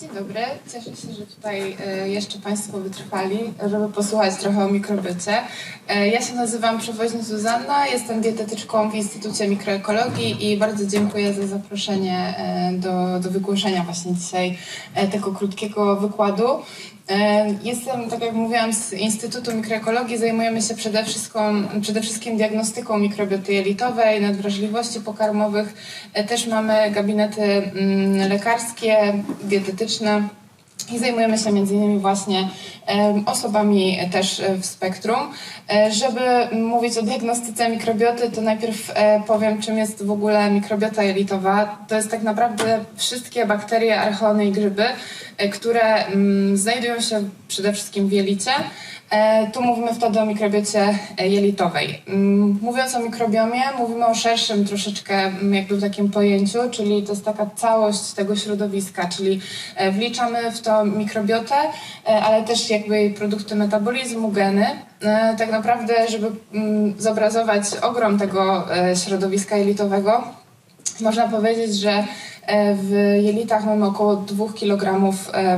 Dzień dobry, cieszę się, że tutaj e, jeszcze Państwo wytrwali, żeby posłuchać trochę o mikrobycie. E, Ja się nazywam Przewoźny Zuzanna, jestem dietetyczką w Instytucie Mikroekologii i bardzo dziękuję za zaproszenie e, do, do wygłoszenia właśnie dzisiaj tego krótkiego wykładu. Jestem, tak jak mówiłam, z Instytutu Mikroekologii. Zajmujemy się przede wszystkim, przede wszystkim diagnostyką mikrobioty jelitowej, nadwrażliwości pokarmowych. E, Też mamy gabinety mm, lekarskie, dietetyczne. I zajmujemy się między innymi właśnie osobami też e, w spektrum. E, Żeby mówić o diagnostyce mikrobioty, to najpierw e, powiem, czym jest w ogóle mikrobiota jelitowa. To jest tak naprawdę wszystkie bakterie, archony i grzyby, które mm, znajdują się przede wszystkim w jelicie. Tu mówimy wtedy o mikrobiocie jelitowej. Mm, Mówiąc o mikrobiomie, mówimy o szerszym troszeczkę mm, jakby takim pojęciu, czyli to jest taka całość tego środowiska, czyli wliczamy w to mikrobiotę, ale też jakby produkty metabolizmu, geny. E, Tak naprawdę, żeby mm, zobrazować ogrom tego e, środowiska jelitowego, można powiedzieć, że e, w jelitach mamy około 2 kg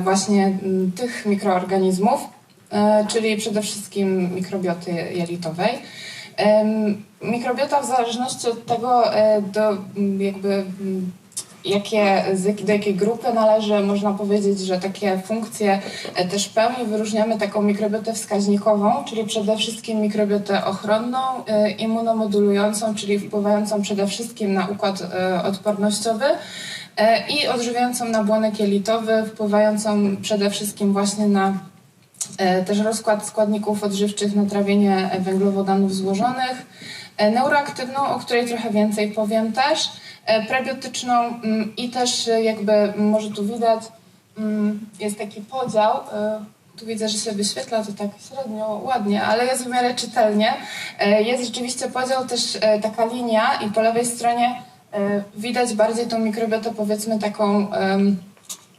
właśnie m, tych mikroorganizmów, czyli przede wszystkim mikrobioty jelitowej. Mikrobiota w zależności od tego, do, jakby, jakie, do jakiej grupy należy, można powiedzieć, że takie funkcje e, też pełni. Wyróżniamy taką mikrobiotę wskaźnikową, czyli przede wszystkim mikrobiotę ochronną, e, immunomodulującą, czyli wpływającą przede wszystkim na układ e, odpornościowy i odżywiającą nabłonek jelitowy, wpływającą przede wszystkim właśnie na też rozkład składników odżywczych na trawienie węglowodanów złożonych, neuroaktywną, o której trochę więcej powiem też, e, prebiotyczną mm, i też e, jakby może tu widać mm, jest taki podział, e, tu widzę, że się wyświetla to tak średnio ładnie, ale jest w miarę czytelnie. E, Jest rzeczywiście podział, też e, taka linia i po lewej stronie e, widać bardziej tą mikrobiotę powiedzmy taką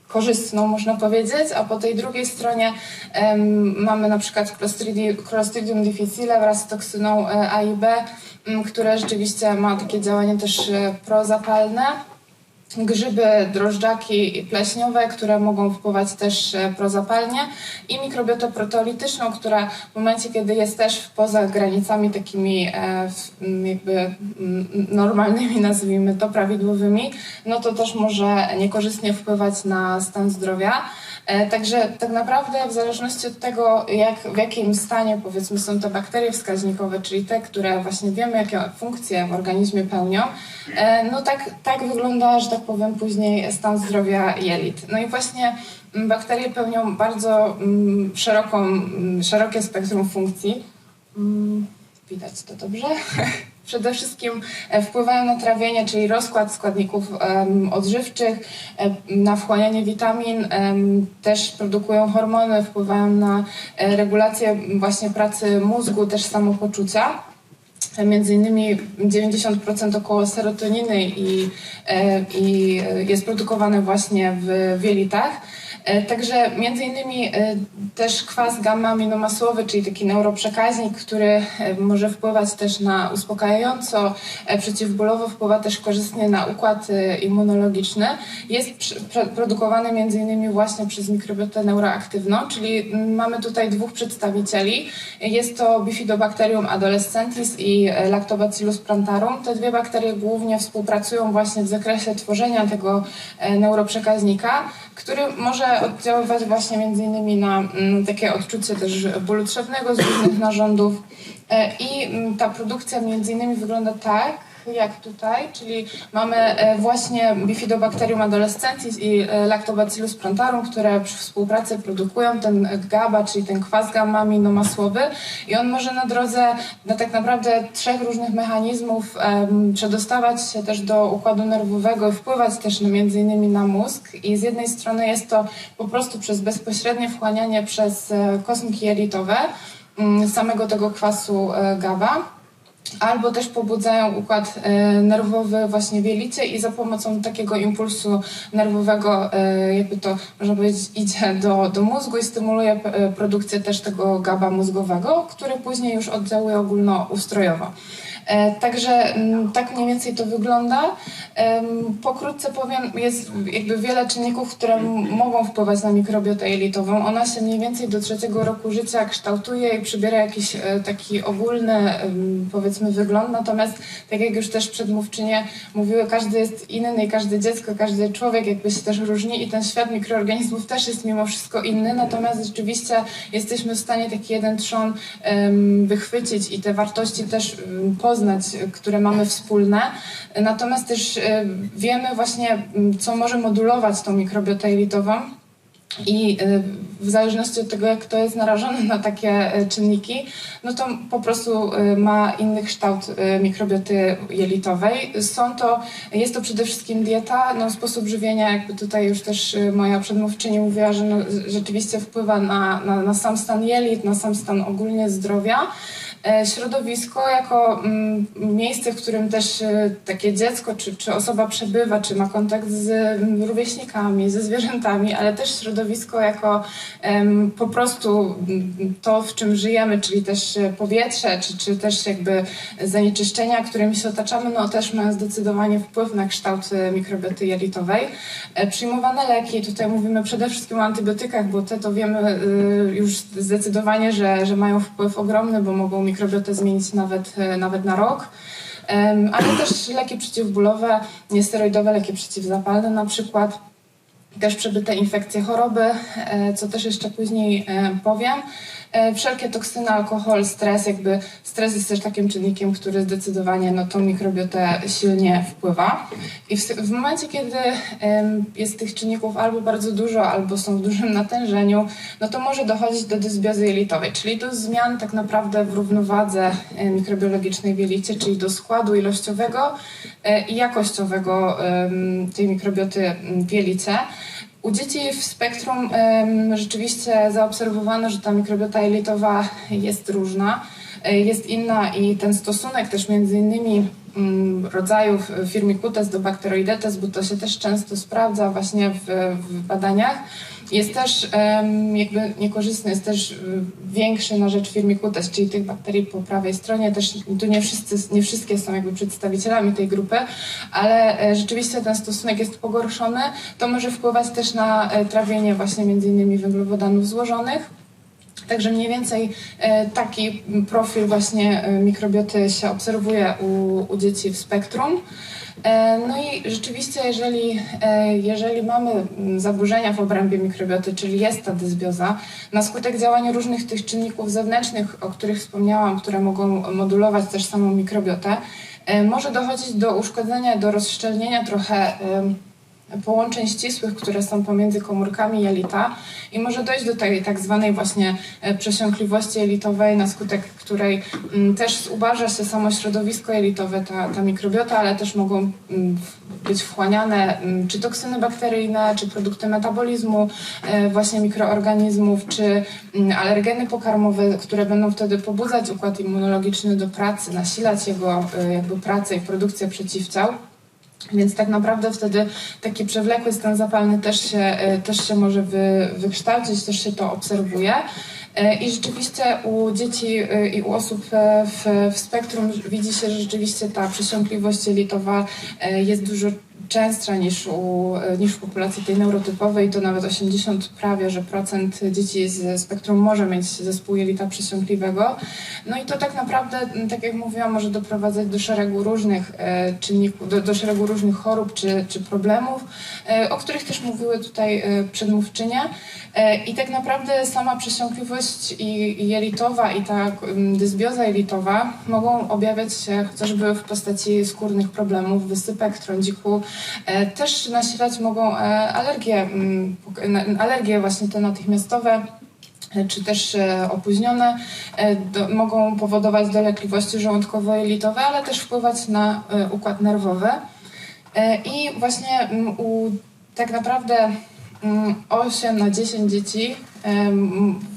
korzystną, można powiedzieć, a po tej drugiej stronie em, mamy na przykład Clostridium, difficile wraz z toksyną e, A i B, które rzeczywiście ma takie działanie też e, prozapalne. Grzyby, drożdżaki pleśniowe, które mogą wpływać też e, prozapalnie i mikrobiotę proteolityczną, która w momencie, kiedy jest też poza granicami takimi e, jakby normalnymi, nazwijmy to, prawidłowymi, no to też może niekorzystnie wpływać na stan zdrowia. E, Także tak naprawdę w zależności od tego, jak, w jakim stanie powiedzmy są te bakterie wskaźnikowe, czyli te, które właśnie wiemy, jakie funkcje w organizmie pełnią, e, no tak, tak wygląda, że tak powiem, później stan zdrowia jelit. No i właśnie mm, bakterie pełnią bardzo mm, szeroką, mm, szerokie spektrum funkcji. Widać to dobrze. Przede wszystkim e, wpływają na trawienie, czyli rozkład składników odżywczych, e, na wchłanianie witamin, też produkują hormony, wpływają na e, regulację właśnie pracy mózgu, też samopoczucia. Między innymi 90% około serotoniny i, i jest produkowane właśnie w, w jelitach. E, Także między innymi e, też kwas gamma-aminomasłowy, czyli taki neuroprzekaźnik, który e, może wpływać też na uspokajająco, e, przeciwbólowo, wpływa też korzystnie na układ e, immunologiczny. Jest produkowany między innymi właśnie przez mikrobiotę neuroaktywną, czyli mamy tutaj dwóch przedstawicieli. Jest to Bifidobacterium adolescentis i e, Lactobacillus plantarum. Te dwie bakterie głównie współpracują właśnie w zakresie tworzenia tego e, neuroprzekaźnika, który może oddziaływać właśnie między innymi na mm, takie odczucie też bólu trzewnego z różnych narządów. E, I mm, ta produkcja między innymi wygląda tak, jak tutaj, czyli mamy e, właśnie Bifidobacterium adolescentis i e, Lactobacillus plantarum, które przy współpracy produkują ten GABA, czyli ten kwas gamma-aminomasłowy i on może na drodze na tak naprawdę trzech różnych mechanizmów przedostawać się też do układu nerwowego i wpływać też między innymi na mózg. I z jednej strony jest to po prostu przez bezpośrednie wchłanianie przez e, kosmiki jelitowe mm, samego tego kwasu GABA albo też pobudzają układ e, nerwowy właśnie w jelicie i za pomocą takiego impulsu nerwowego, e, jakby to można powiedzieć, idzie do, do mózgu i stymuluje e, produkcję też tego GABA mózgowego, który później już oddziałuje ogólnoustrojowo. E, Także mm, tak mniej więcej to wygląda. Pokrótce powiem, jest jakby wiele czynników, które mogą wpływać na mikrobiotę jelitową. Ona się mniej więcej do trzeciego roku życia kształtuje i przybiera jakiś e, taki ogólny, powiedzmy, wygląd. Natomiast, tak jak już też przedmówczynie mówiły, każdy jest inny i każde dziecko, każdy człowiek jakby się też różni i ten świat mikroorganizmów też jest mimo wszystko inny. Natomiast rzeczywiście jesteśmy w stanie taki jeden trzon wychwycić i te wartości też poznać, które mamy wspólne. Natomiast też e, wiemy właśnie, m, co może modulować tą mikrobiotę jelitową. I e, w zależności od tego, jak kto jest narażony na takie e, czynniki, no to po prostu ma inny kształt mikrobioty jelitowej. Są to, jest to przede wszystkim dieta, no sposób żywienia, jakby tutaj już też moja przedmówczyni mówiła, że no, rzeczywiście wpływa na, na, na sam stan jelit, na sam stan ogólnie zdrowia. E, Środowisko jako mm, miejsce, w którym też e, takie dziecko czy, czy osoba przebywa, czy ma kontakt z mm, rówieśnikami, ze zwierzętami, ale też środowisko jako po prostu mm, to, w czym żyjemy, czyli też e, powietrze, czy, czy też jakby zanieczyszczenia, którymi się otaczamy, no też mają zdecydowanie wpływ na kształt mikrobioty jelitowej. Przyjmowane leki, tutaj mówimy przede wszystkim o antybiotykach, bo te to wiemy już zdecydowanie, że, że mają wpływ ogromny, bo mogą mikrobiotę zmienić nawet, e, nawet na rok. Ale też leki przeciwbólowe, niesteroidowe leki przeciwzapalne na przykład też przebyte infekcje, choroby, e, co też jeszcze później e, powiem. E, Wszelkie toksyny, alkohol, stres, jakby stres jest też takim czynnikiem, który zdecydowanie na tą mikrobiotę silnie wpływa. I w, w momencie, kiedy jest tych czynników albo bardzo dużo, albo są w dużym natężeniu, no to może dochodzić do dysbiozy jelitowej, czyli do zmian tak naprawdę w równowadze e, mikrobiologicznej w jelicie, czyli do składu ilościowego e, i jakościowego tej mikrobioty w jelicie. U dzieci w spektrum rzeczywiście zaobserwowano, że ta mikrobiota jelitowa jest różna, e, jest inna i ten stosunek też między innymi mm, rodzajów firmicutes do bacteroidetes, bo to się też często sprawdza właśnie w, w badaniach, jest też em, jakby niekorzystny, jest też y, większy na rzecz firmicutes, czyli tych bakterii po prawej stronie. Też tu nie, wszyscy, nie wszystkie są jakby przedstawicielami tej grupy, ale e, rzeczywiście ten stosunek jest pogorszony. To może wpływać też na e, trawienie właśnie między innymi węglowodanów złożonych. Także mniej więcej e, taki profil właśnie e, mikrobioty się obserwuje u, u dzieci w spektrum. E, No i rzeczywiście, jeżeli, jeżeli mamy mm, zaburzenia w obrębie mikrobioty, czyli jest ta dysbioza, na skutek działania różnych tych czynników zewnętrznych, o których wspomniałam, które mogą modulować też samą mikrobiotę, może dochodzić do uszkodzenia, do rozszczelnienia trochę połączeń ścisłych, które są pomiędzy komórkami jelita i może dojść do tej tak zwanej właśnie e, przesiąkliwości jelitowej, na skutek której mm, też zubaża się samo środowisko jelitowe, ta, ta mikrobiota, ale też mogą mm, być wchłaniane mm, czy toksyny bakteryjne, czy produkty metabolizmu e, właśnie mikroorganizmów, czy alergeny pokarmowe, które będą wtedy pobudzać układ immunologiczny do pracy, nasilać jego e, jakby pracę i produkcję przeciwciał. Więc tak naprawdę wtedy taki przewlekły stan zapalny też się, e, też się może wy, wykształcić, też się to obserwuje. E, I rzeczywiście u dzieci e, i u osób w, w spektrum widzi się, że rzeczywiście ta przesiąkliwość jelitowa jest dużo częstsza niż, u, niż w populacji tej neurotypowej. To nawet 80 prawie, że procent dzieci z spektrum może mieć zespół jelita przesiąkliwego. No i to tak naprawdę, tak jak mówiłam, może doprowadzać do szeregu różnych e, czynników, do, do szeregu różnych chorób czy, czy problemów, e, o których też mówiły tutaj e, przedmówczynie. I tak naprawdę sama przesiąkliwość i, jelitowa i ta dysbioza jelitowa mogą objawiać się chociażby w postaci skórnych problemów, wysypek, trądziku. E, Też nasilać mogą e, alergie, m, pok- na- alergie właśnie te natychmiastowe e, czy też opóźnione, do, mogą powodować dolegliwości żołądkowo-jelitowe, ale też wpływać na układ nerwowy. I właśnie mm, u tak naprawdę mm, 8 na 10 dzieci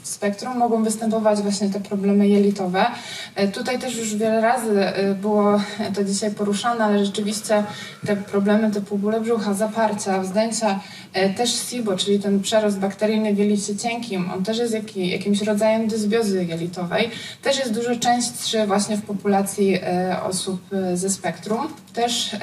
spektrum mogą występować właśnie te problemy jelitowe. E, Tutaj też już wiele razy e, było to dzisiaj poruszane, ale rzeczywiście te problemy typu bóle brzucha, zaparcia, wzdęcia, e, też SIBO, czyli ten przerost bakteryjny w jelicie cienkim, on też jest jaki, jakimś rodzajem dysbiozy jelitowej, też jest dużo częstszy właśnie w populacji osób ze spektrum. Też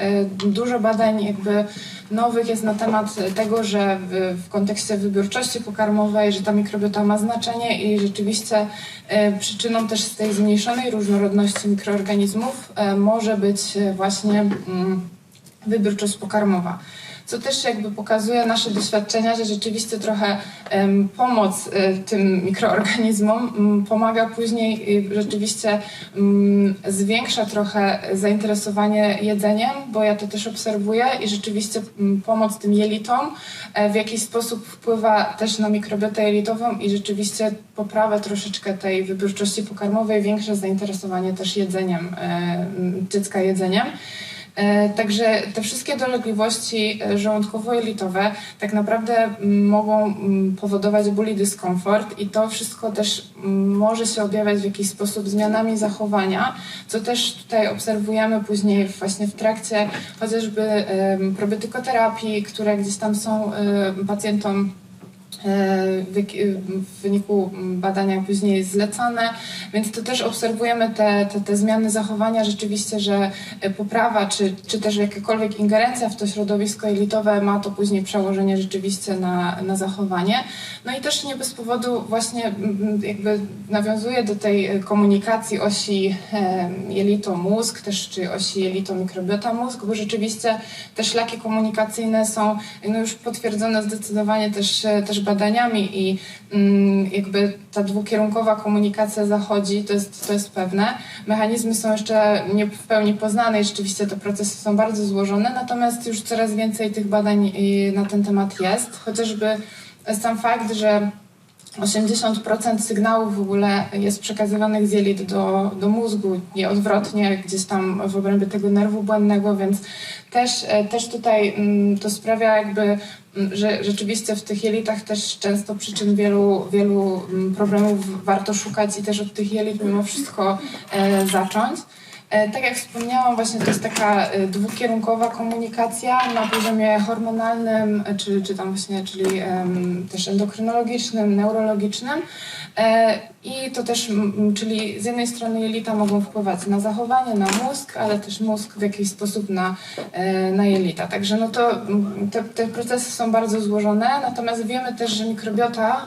dużo badań jakby nowych jest na temat tego, że w, kontekście wybiórczości pokarmowej, że ta mikrobiota ma znaczenie i rzeczywiście e, przyczyną też tej zmniejszonej różnorodności mikroorganizmów e, może być e, właśnie mm, wybiórczość pokarmowa. Co też jakby pokazuje nasze doświadczenia, że rzeczywiście trochę pomoc e, tym mikroorganizmom m, pomaga później y, rzeczywiście mm, zwiększa trochę zainteresowanie jedzeniem, bo ja to też obserwuję i rzeczywiście mm, pomoc tym jelitom e, w jakiś sposób wpływa też na mikrobiotę jelitową i rzeczywiście poprawę troszeczkę tej wybiórczości pokarmowej, większe zainteresowanie też jedzeniem, e, dziecka jedzeniem. E, Także te wszystkie dolegliwości e, żołądkowo-jelitowe tak naprawdę mogą mm, powodować ból i dyskomfort i to wszystko też mm, może się objawiać w jakiś sposób zmianami zachowania, co też tutaj obserwujemy później właśnie w trakcie chociażby em, probiotykoterapii, które gdzieś tam są pacjentom w jak- w wyniku badania później zlecane, więc to też obserwujemy te, te, te zmiany zachowania rzeczywiście, że e, poprawa czy, czy też jakakolwiek ingerencja w to środowisko elitowe ma to później przełożenie rzeczywiście na, na zachowanie. No i też nie bez powodu właśnie jakby nawiązuje do tej e, komunikacji osi e, jelito-mózg, też czy osi jelito-mikrobiota-mózg, bo rzeczywiście te szlaki komunikacyjne są no już potwierdzone zdecydowanie też, e, też badaniami i mm, jakby ta dwukierunkowa komunikacja zachodzi, to jest, to jest pewne. Mechanizmy są jeszcze nie w pełni poznane i rzeczywiście te procesy są bardzo złożone, natomiast już coraz więcej tych badań y, na ten temat jest, chociażby sam fakt, że 80% sygnałów w ogóle jest przekazywanych z jelit do, do mózgu, nie odwrotnie, gdzieś tam w obrębie tego nerwu błędnego, więc też, e, też tutaj mm, to sprawia jakby, mm, że rzeczywiście w tych jelitach też często przyczyn wielu, wielu mm, problemów warto szukać i też od tych jelit mimo wszystko e, zacząć. E, Tak jak wspomniałam, właśnie to jest taka dwukierunkowa komunikacja na poziomie hormonalnym, czy, czy tam właśnie, czyli też endokrynologicznym, neurologicznym. I to też, czyli z jednej strony jelita mogą wpływać na zachowanie, na mózg, ale też mózg w jakiś sposób na, e, na jelita. Także no to te, te procesy są bardzo złożone, natomiast wiemy też, że mikrobiota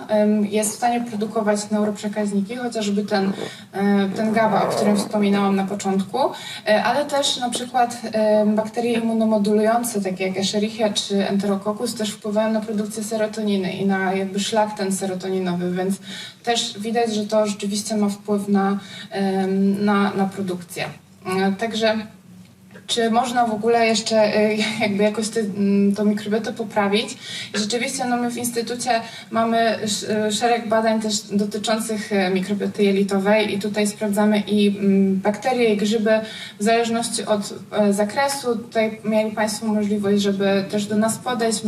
jest w stanie produkować neuroprzekaźniki, chociażby ten, e, ten GABA, o którym wspominałam na początku, e, ale też na przykład bakterie immunomodulujące, takie jak Escherichia czy Enterococcus, też wpływają na produkcję serotoniny i na jakby szlak ten serotoninowy, więc też widać, że to rzeczywiście ma wpływ na, na, na produkcję. E, Także czy można w ogóle jeszcze y, jakby jakoś te, mm, tą mikrobiotę poprawić. Rzeczywiście no, my w Instytucie mamy y, szereg badań też dotyczących y, mikrobioty jelitowej i tutaj sprawdzamy i mm, bakterie, i grzyby w zależności od e, zakresu. Tutaj mieli Państwo możliwość, żeby też do nas podejść.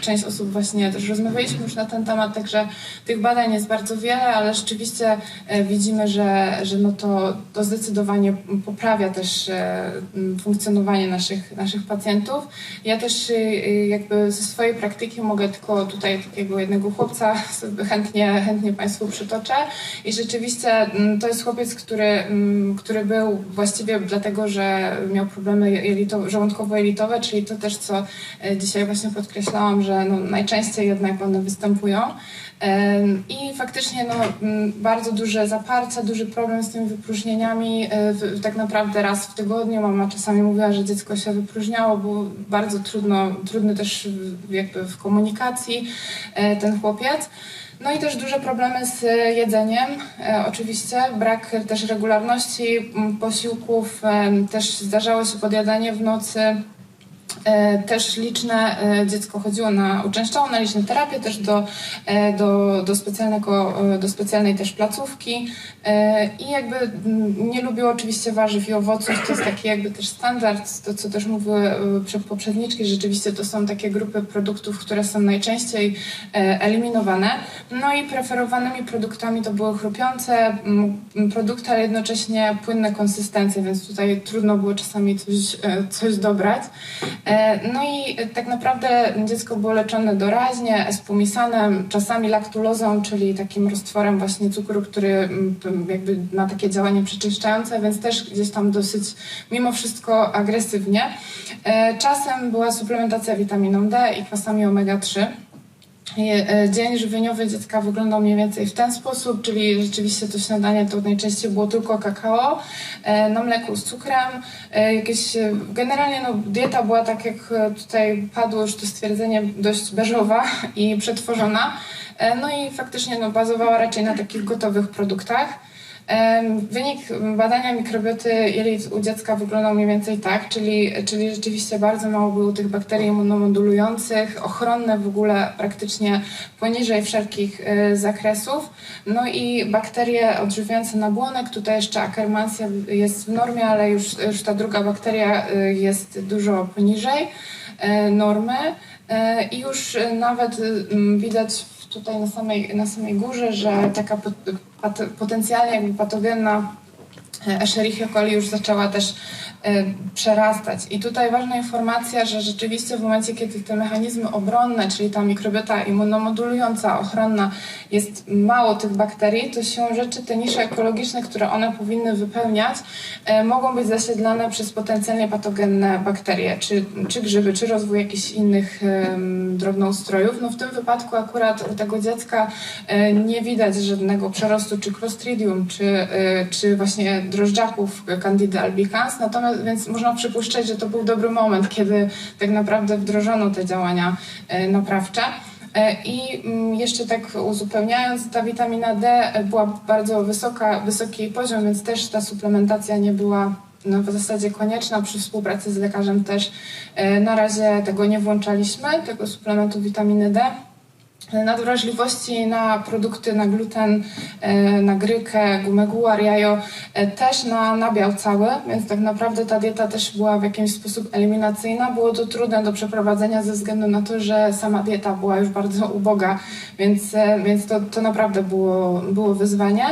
Część osób właśnie też rozmawialiśmy już na ten temat, także tych badań jest bardzo wiele, ale rzeczywiście e, widzimy, że, że no to, to zdecydowanie poprawia też e, funkcjonowanie naszych, naszych pacjentów. Ja też y, y, jakby ze swojej praktyki mogę tylko tutaj takiego jednego chłopca chętnie, chętnie Państwu przytoczę. I rzeczywiście mm, to jest chłopiec, który, mm, który był właściwie dlatego, że miał problemy jelito, żołądkowo-jelitowe, czyli to też, co e, dzisiaj właśnie podkreślałam, że no, najczęściej jednak one występują. I faktycznie no, m, bardzo duże zaparcia, duży problem z tymi wypróżnieniami. e, Tak naprawdę raz w tygodniu mama czasami mówiła, że dziecko się wypróżniało, bo bardzo trudno, trudny też jakby w komunikacji e, ten chłopiec. No i też duże problemy z jedzeniem, e, oczywiście, brak też regularności posiłków, też zdarzało się podjadanie w nocy. E, Też liczne, e, dziecko chodziło na, uczęszczało na liczne terapie też do, e, do, do, specjalnego, do specjalnej też placówki i jakby mm, nie lubiło oczywiście warzyw i owoców, to jest taki jakby też standard, to co też mówiły prze- poprzedniczki, rzeczywiście to są takie grupy produktów, które są najczęściej eliminowane. No i preferowanymi produktami to były chrupiące mm, produkty, ale jednocześnie płynne konsystencje, więc tutaj trudno było czasami coś, coś dobrać. E, No i e, tak naprawdę dziecko było leczone doraźnie, espumisanem, czasami laktulozą, czyli takim roztworem właśnie cukru, który mm, jakby ma takie działanie przeczyszczające, więc też gdzieś tam dosyć mimo wszystko agresywnie. E, Czasem była suplementacja witaminą D i kwasami omega-3. Je- e, Dzień żywieniowy dziecka wyglądał mniej więcej w ten sposób, czyli rzeczywiście to śniadanie to najczęściej było tylko kakao e, na mleku z cukrem. e, Jakieś, e, generalnie no, dieta była tak jak e, tutaj padło już to stwierdzenie dość beżowa i przetworzona. E, No i faktycznie no, bazowała raczej na takich gotowych produktach. Wynik badania mikrobioty jelit u dziecka wyglądał mniej więcej tak, czyli, czyli rzeczywiście bardzo mało było tych bakterii immunomodulujących, ochronne w ogóle praktycznie poniżej wszelkich e, zakresów. No i bakterie odżywiające nabłonek, tutaj jeszcze Akkermansia jest w normie, ale już, już ta druga bakteria e, jest dużo poniżej e, normy i już e, nawet e, m, widać tutaj na samej, na samej górze, że taka potencjalnie jakby patogenna e, Escherichia coli już zaczęła też e, przerastać. I tutaj ważna informacja, że rzeczywiście w momencie, kiedy te mechanizmy obronne, czyli ta mikrobiota immunomodulująca, ochronna, jest mało tych bakterii, to się rzeczy, te nisze ekologiczne, które one powinny wypełniać, e, mogą być zasiedlane przez potencjalnie patogenne bakterie, czy, czy grzyby, czy rozwój jakichś innych em, drobnoustrojów. No w tym wypadku akurat u tego dziecka nie widać żadnego przerostu czy Clostridium, czy, czy właśnie drożdżaków Candida albicans, natomiast więc można przypuszczać, że to był dobry moment, kiedy tak naprawdę wdrożono te działania e, naprawcze. E, I mm, jeszcze tak uzupełniając, ta witamina D e, była bardzo wysoka, wysoki poziom, więc też ta suplementacja nie była no, w zasadzie konieczna. Przy współpracy z lekarzem też na razie tego nie włączaliśmy, tego suplementu witaminy D. Nadwrażliwości na produkty, na gluten, e, na grykę, gumę guar, jajo, e, też na nabiał cały, więc tak naprawdę ta dieta też była w jakiś sposób eliminacyjna. Było to trudne do przeprowadzenia ze względu na to, że sama dieta była już bardzo uboga, więc, e, więc to, to naprawdę było, było wyzwanie.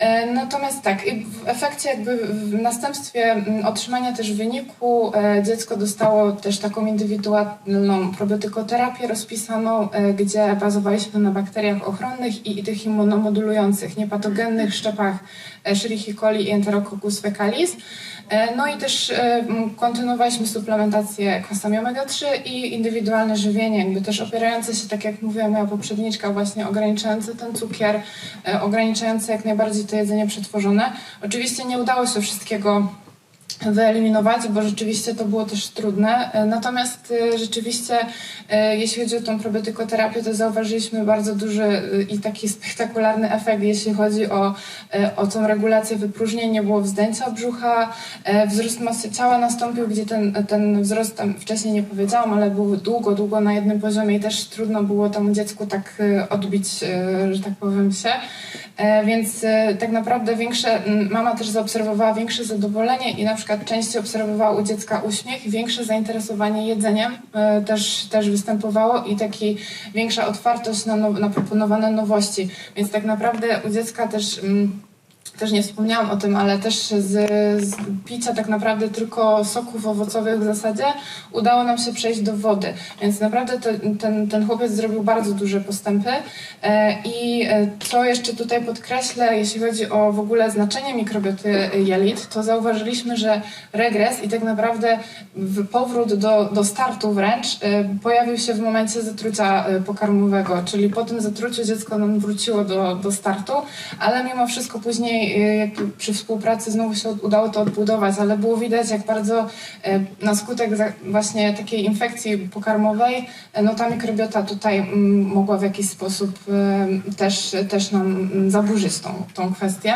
E, Natomiast tak, w efekcie jakby w następstwie otrzymania też wyniku e, dziecko dostało też taką indywidualną probiotykoterapię rozpisaną, e, gdzie bazowaliśmy na bakteriach ochronnych i, tych immunomodulujących, niepatogennych szczepach Escherichia coli i Enterococcus fecalis. E, No i też e, kontynuowaliśmy suplementację kwasami omega-3 i indywidualne żywienie, jakby też opierające się, tak jak mówiła moja poprzedniczka, właśnie ograniczające ten cukier, e, ograniczające jak najbardziej to jedzenie przetworzone. Oczywiście nie udało się wszystkiego wyeliminować, bo rzeczywiście to było też trudne. E, Natomiast e, rzeczywiście, e, jeśli chodzi o tą probiotykoterapię, to zauważyliśmy bardzo duży i taki spektakularny efekt, jeśli chodzi o, o tą regulację wypróżnień. Nie było wzdęcia brzucha, wzrost masy ciała nastąpił, gdzie ten, ten wzrost tam wcześniej nie powiedziałam, ale był długo, długo na jednym poziomie i też trudno było temu dziecku tak odbić, że tak powiem się. E, Więc e, tak naprawdę większe, mama też zaobserwowała większe zadowolenie i na przykład częściej obserwowała u dziecka uśmiech, większe zainteresowanie jedzeniem e, też, też występowało i taki większa otwartość na, now, na proponowane nowości. Więc tak naprawdę u dziecka też. Też nie wspomniałam o tym, ale też z, z picia tak naprawdę tylko soków owocowych w zasadzie udało nam się przejść do wody. Więc naprawdę to, ten, ten chłopiec zrobił bardzo duże postępy. E, I e, co jeszcze tutaj podkreślę, jeśli chodzi o w ogóle znaczenie mikrobioty jelit, to zauważyliśmy, że regres i tak naprawdę powrót do, do startu wręcz e, pojawił się w momencie zatrucia pokarmowego, czyli po tym zatruciu dziecko nam wróciło do, do startu, ale mimo wszystko później e, jak przy współpracy znowu się udało to odbudować, ale było widać jak bardzo e, na skutek właśnie takiej infekcji pokarmowej, e, no ta mikrobiota tutaj mm, mogła w jakiś sposób też, też nam mm, zaburzyć tą, tą kwestię.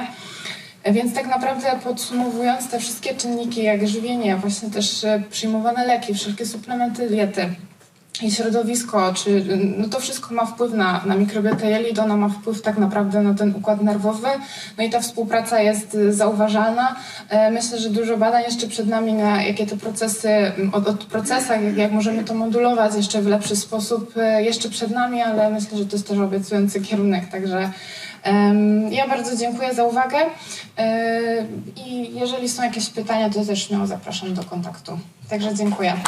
Więc tak naprawdę podsumowując te wszystkie czynniki jak żywienie, właśnie też przyjmowane leki, wszelkie suplementy diety i środowisko, czy no to wszystko ma wpływ na, na mikrobiotę jelit, ona ma wpływ tak naprawdę na ten układ nerwowy, no i ta współpraca jest y, zauważalna. E, Myślę, że dużo badań jeszcze przed nami, na jakie te procesy, od, od procesach, jak, jak możemy to modulować jeszcze w lepszy sposób, e, jeszcze przed nami, ale myślę, że to jest też obiecujący kierunek, także em, ja bardzo dziękuję za uwagę e, i jeżeli są jakieś pytania, to też śmiało zapraszam do kontaktu. Także dziękuję.